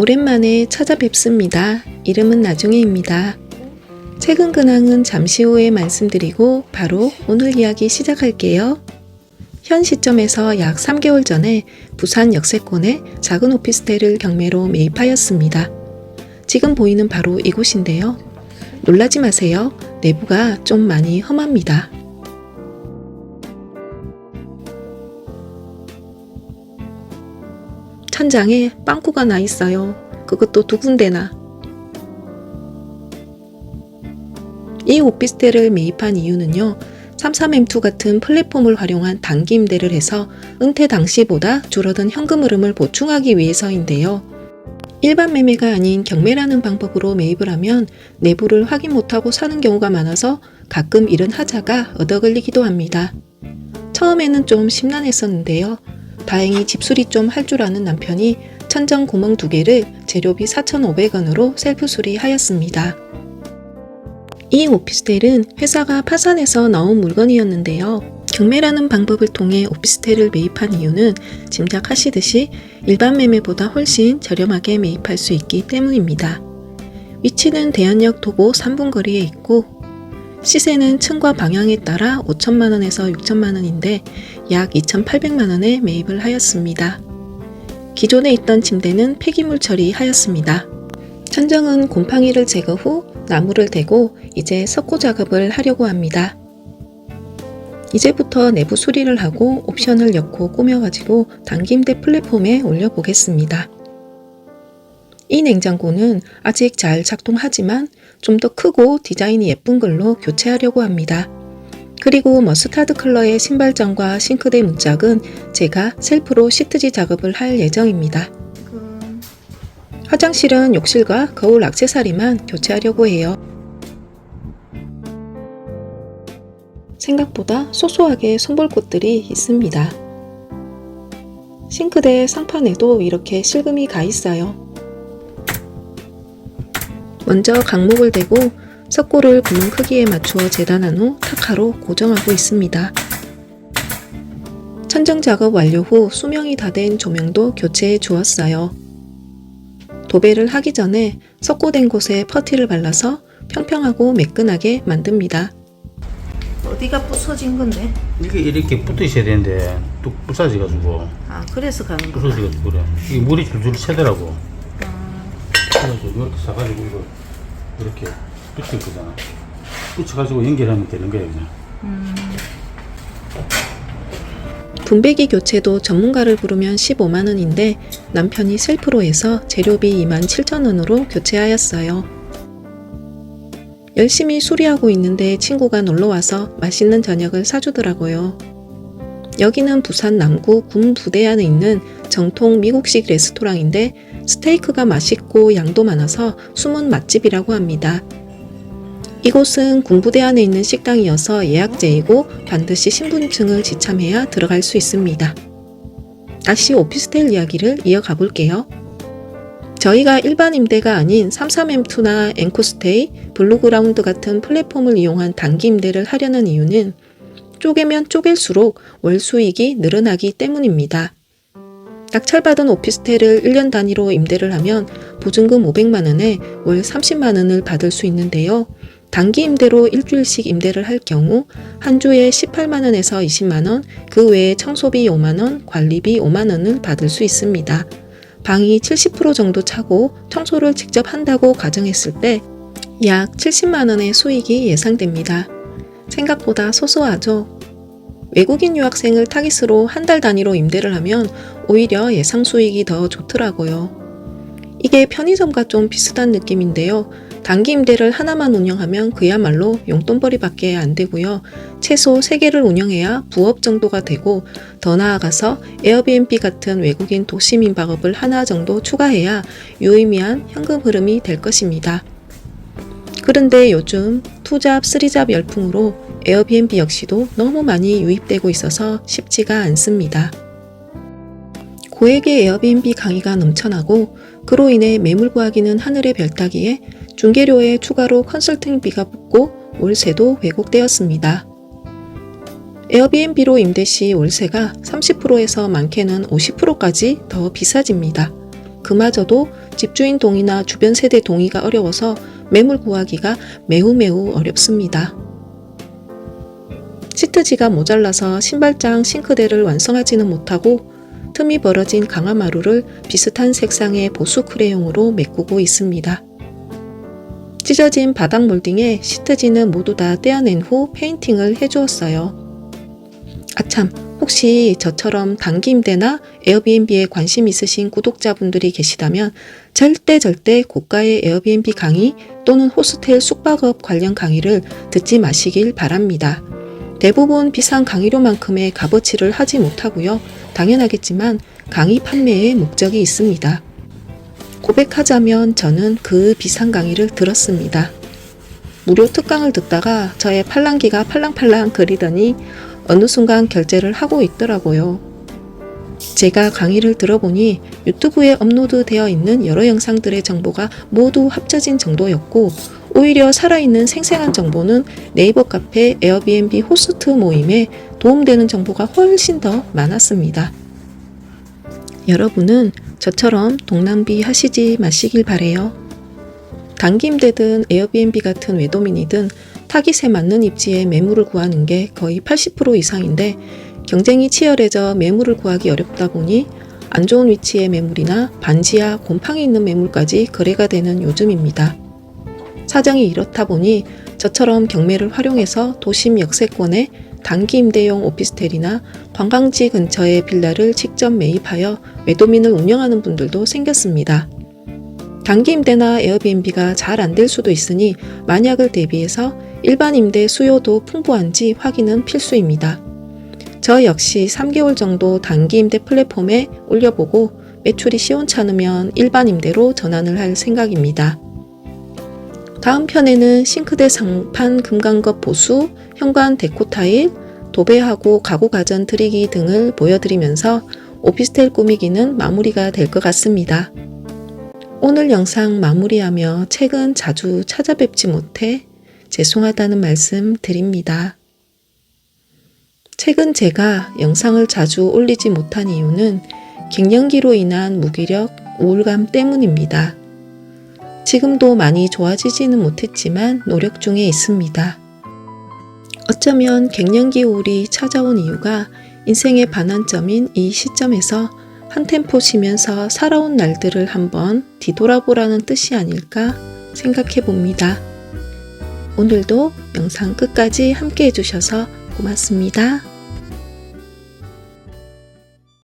오랜만에 찾아뵙습니다. 이름은 나중에입니다. 최근 근황은 잠시 후에 말씀드리고 바로 오늘 이야기 시작할게요. 현 시점에서 약 3개월 전에 부산 역세권의 작은 오피스텔을 경매로 매입하였습니다. 지금 보이는 바로 이곳인데요. 놀라지 마세요. 내부가 좀 많이 험합니다. 천장에 빵꾸가 나 있어요. 그것도 두 군데나. 이 오피스텔을 매입한 이유는요. 33M2 같은 플랫폼을 활용한 단기 임대를 해서 은퇴 당시보다 줄어든 현금 흐름을 보충하기 위해서인데요. 일반 매매가 아닌 경매라는 방법으로 매입을 하면 내부를 확인 못하고 사는 경우가 많아서 가끔 이런 하자가 얻어걸리기도 합니다. 처음에는 좀 심란했었는데요. 다행히 집수리 좀 할 줄 아는 남편이 천정 구멍 두 개를 재료비 4,500원으로 셀프 수리하였습니다. 이 오피스텔은 회사가 파산해서 나온 물건이었는데요. 경매라는 방법을 통해 오피스텔을 매입한 이유는 짐작하시듯이 일반 매매보다 훨씬 저렴하게 매입할 수 있기 때문입니다. 위치는 대연역 도보 3분 거리에 있고 시세는 층과 방향에 따라 5천만 원에서 6천만 원인데 약 2,800만 원에 매입을 하였습니다. 기존에 있던 침대는 폐기물 처리하였습니다. 천정은 곰팡이를 제거 후 나무를 대고 이제 석고 작업을 하려고 합니다. 이제부터 내부 수리를 하고 옵션을 엮고 꾸며가지고 단기임대 플랫폼에 올려보겠습니다. 이 냉장고는 아직 잘 작동하지만 좀 더 크고 디자인이 예쁜 걸로 교체하려고 합니다. 그리고 머스타드 컬러의 신발장과 싱크대 문짝은 제가 셀프로 시트지 작업을 할 예정입니다. 화장실은 욕실과 거울 액세서리만 교체하려고 해요. 생각보다 소소하게 손볼 곳들이 있습니다. 싱크대 상판에도 이렇게 실금이 가 있어요. 먼저 강목을 대고 석고를 구멍 크기에 맞추어 재단한 후 타카로 고정하고 있습니다. 천정 작업 완료 후 수명이 다 된 조명도 교체해 주었어요. 도배를 하기 전에 석고된 곳에 퍼티를 발라서 평평하고 매끈하게 만듭니다. 어디가 부서진 건데? 이게 이렇게 붙어 있어야 되는데 뚝 부서져가지고 아 그래서 가는 거야. 부서져가지고 그래 이게 물이 줄줄 새더라고 그래서 이렇게 사가지고 이거 이렇게 붙여 있거잖아 붙여가지고 연결하면 되는 거야 그냥 분배기 교체도 전문가를 부르면 15만 원인데 남편이 셀프로 해서 재료비 27,000원으로 교체하였어요. 열심히 수리하고 있는데 친구가 놀러와서 맛있는 저녁을 사주더라고요. 여기는 부산 남구 군부대안에 있는 정통 미국식 레스토랑인데 스테이크가 맛있고 양도 많아서 숨은 맛집이라고 합니다. 이곳은 군부대 안에 있는 식당이어서 예약제이고 반드시 신분증을 지참해야 들어갈 수 있습니다. 다시 오피스텔 이야기를 이어가 볼게요. 저희가 일반 임대가 아닌 33M2나 앵코스테이, 블루그라운드 같은 플랫폼을 이용한 단기 임대를 하려는 이유는 쪼개면 쪼갤수록 월 수익이 늘어나기 때문입니다. 낙찰받은 오피스텔을 1년 단위로 임대를 하면 보증금 500만원에 월 30만원을 받을 수 있는데요. 단기 임대로 일주일씩 임대를 할 경우 한 주에 18만원에서 20만원, 그 외에 청소비 5만원, 관리비 5만원을 받을 수 있습니다. 방이 70% 정도 차고 청소를 직접 한다고 가정했을 때 약 70만원의 수익이 예상됩니다. 생각보다 소소하죠? 외국인 유학생을 타깃으로 한 달 단위로 임대를 하면 오히려 예상 수익이 더 좋더라고요. 이게 편의점과 좀 비슷한 느낌인데요. 단기 임대를 하나만 운영하면 그야말로 용돈벌이밖에 안 되고요. 최소 3개를 운영해야 부업 정도가 되고 더 나아가서 에어비앤비 같은 외국인 도시 민박업을 하나 정도 추가해야 유의미한 현금 흐름이 될 것입니다. 그런데 요즘 투잡, 쓰리잡 열풍으로 에어비앤비 역시도 너무 많이 유입되고 있어서 쉽지가 않습니다. 고액의 에어비앤비 강의가 넘쳐나고 그로 인해 매물 구하기는 하늘의 별 따기에 중개료에 추가로 컨설팅비가 붙고 월세도 왜곡되었습니다. 에어비앤비로 임대 시 월세가 30%에서 많게는 50%까지 더 비싸집니다. 그마저도 집주인 동의나 주변 세대 동의가 어려워서 매물 구하기가 매우 매우 어렵습니다. 시트지가 모자라서 신발장 싱크대를 완성하지는 못하고 틈이 벌어진 강화마루를 비슷한 색상의 보수 크레용으로 메꾸고 있습니다. 찢어진 바닥 몰딩에 시트지는 모두 다 떼어낸 후 페인팅을 해주었어요. 아참, 혹시 저처럼 임대나 에어비앤비에 관심 있으신 구독자분들이 계시다면 절대 절대 고가의 에어비앤비 강의 또는 호스텔 숙박업 관련 강의를 듣지 마시길 바랍니다. 대부분 비싼 강의료만큼의 값어치를 하지 못하고요. 당연하겠지만 강의 판매에 목적이 있습니다. 고백하자면 저는 그 비싼 강의를 들었습니다. 무료 특강을 듣다가 저의 팔랑기가 팔랑팔랑 거리더니 어느 순간 결제를 하고 있더라고요. 제가 강의를 들어보니 유튜브에 업로드 되어 있는 여러 영상들의 정보가 모두 합쳐진 정도였고 오히려 살아있는 생생한 정보는 네이버 카페 에어비앤비 호스트 모임에 도움되는 정보가 훨씬 더 많았습니다. 여러분은 저처럼 동남비 하시지 마시길 바래요. 임대든 에어비앤비 같은 외도민이든 타깃에 맞는 입지에 매물을 구하는 게 거의 80% 이상인데 경쟁이 치열해져 매물을 구하기 어렵다 보니 안 좋은 위치의 매물이나 반지하 곰팡이 있는 매물까지 거래가 되는 요즘입니다. 사정이 이렇다 보니 저처럼 경매를 활용해서 도심 역세권에 단기 임대용 오피스텔이나 관광지 근처의 빌라를 직접 매입하여 외도민을 운영하는 분들도 생겼습니다. 단기 임대나 에어비앤비가 잘 안 될 수도 있으니 만약을 대비해서 일반 임대 수요도 풍부한지 확인은 필수입니다. 저 역시 3개월 정도 단기 임대 플랫폼에 올려보고 매출이 시원찮으면 일반 임대로 전환을 할 생각입니다. 다음 편에는 싱크대 상판 금강것 보수, 현관 데코 타일, 도배하고 가구 가전 드리기 등을 보여드리면서 오피스텔 꾸미기는 마무리가 될 것 같습니다. 오늘 영상 마무리하며 최근 자주 찾아뵙지 못해 죄송하다는 말씀 드립니다. 최근 제가 영상을 자주 올리지 못한 이유는 갱년기로 인한 무기력, 우울감 때문입니다. 지금도 많이 좋아지지는 못했지만 노력 중에 있습니다. 어쩌면 갱년기 우울이 찾아온 이유가 인생의 반환점인 이 시점에서 한 템포 쉬면서 살아온 날들을 한번 뒤돌아보라는 뜻이 아닐까 생각해 봅니다. 오늘도 영상 끝까지 함께 해주셔서 고맙습니다.